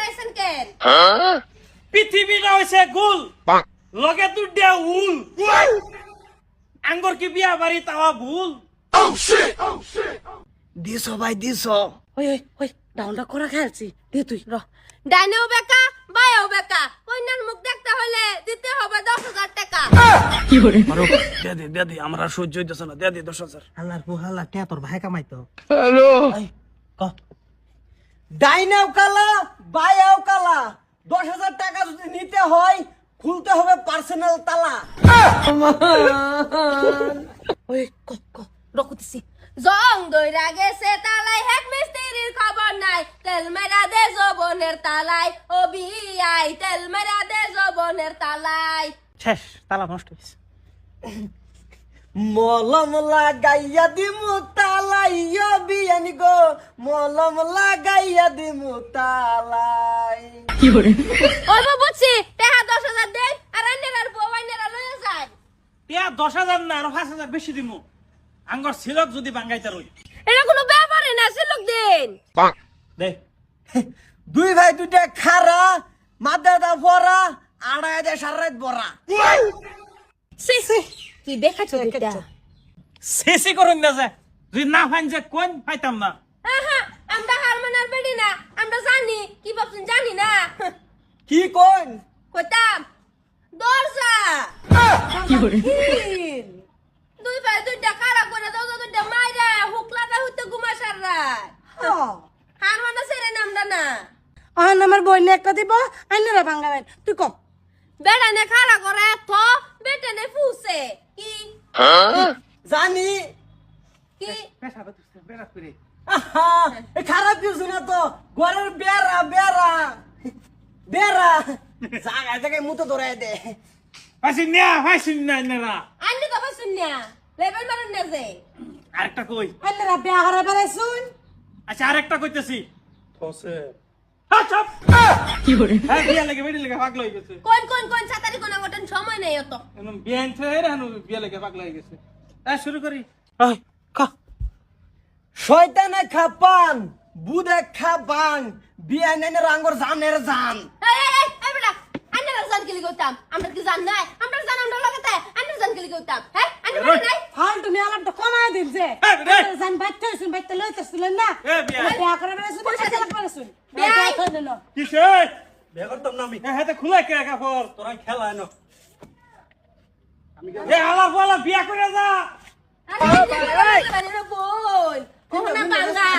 চাইছেন কেন? পৃথিবীটা হইছে গুল। লগে দুডিয়া উল। আঙ্গর কি বিয়া বাড়ি তাওয়া ভুল? দিছ ভাই দিছ। ওই ওই ওই ডাউনটা করা খেলছি। দে তুই র। ডাইনেও বেকা বায়েও বেকা। কন্যার মুখ দেখতে হলে দিতে হবে দশ হাজার টাকা। দে দে দে দে আমরা সহ্য হইতেছে না। দে দে দশ হাজার। আল্লাহর পুহালা টিয়া তোর ভাই কামাইতো? এই, ক। ডাইনাও কালা বায়াও কালা দশ হাজার টাকা যদি নিতে হয় খুলতে হবে পার্সোনাল তালা। ওই ক ক রকুতিছি। জং দইরা গেছে তালাই হেড মিস্ত্রির খবর নাই। তেল মেরা দে জবনের তালাই ও বিয়াই তেল মেরা দে জবনের তালাই শেষ তালা নষ্ট হয়েছে। মলম লাগাইয়া দিমু তালাই বিয়ানি গো। মলম লাগাইয়া দিমু তালাই ওই বা বুঝছি। দশ হাজার দেন আর আন্যের বউয়াইনেরা লয়ে যায়। দশ হাজার না আরও পাঁচ হাজার বেশি দিমু। আঙ্গর সিলক যদি বাঙ্গাইতে রই। এটা কোনো ব্যাপারই না সিলুক দিন। দে। দুই ভাই দুইটা খারা মাদা দা ভরা আড়াই দে সারাত বড়া। সি কি দেখাচ্ছ এটা শেষই করুন না যে যদি না ফাইন যে কোন পাইতাম না। আহা, বেডি না আমরা জানি কি ভাবছেন জানি না কি কোন কইতাম দরজা কিন দুই ভাই দুইটা কারা করে দাও দুইটা মাইরা হুক লাগা হইতে ঘুমা সাররা হারমানা সেরে নামডা না আহান আমার বই একটা দিব আইনারা ভাঙাবেন তুই ক বেড়া নে খাড়া করে তো বেটা নে ফুসে কি জানি কি আহা, এ খারাপ কিছু না তো। ঘরের বেড়া বেড়া। বেড়া। জায়গায় জায়গায় মুতো ধরাই দে। না না নেরা আন্নি তো না লেভেল মারুন না যে। আরেকটা কই? আচ্ছা আরেকটা কইতেছি। চুপ। হ্যাঁ, বিয়া লেগে বেড়ি লেগে পাগল গেছে। কোন কোন কোন সাতারি কোন গঠন সময় নেই অত। বিয়ান ছেড়ে রানু বিয়া লেগে পাগল হয়ে গেছে। শুরু করি। শয়তানে খাপান বুদে খাবাং বিয়া নেনে রাঙ্গর জানের জান। গৌতাম আমরা কি নাই? আমরা জান আমরা লাগাতে জান গৌতাম হ্যাঁ? আলাপটা কমায় দিন যে। না। বিয়া। পয়সা করে কিসে? করতাম না আমি। খুলে কে কাপড় তোরা খেলা এনো। এ আলা বলা বিয়া করে যা। আরে বল 我们那房子。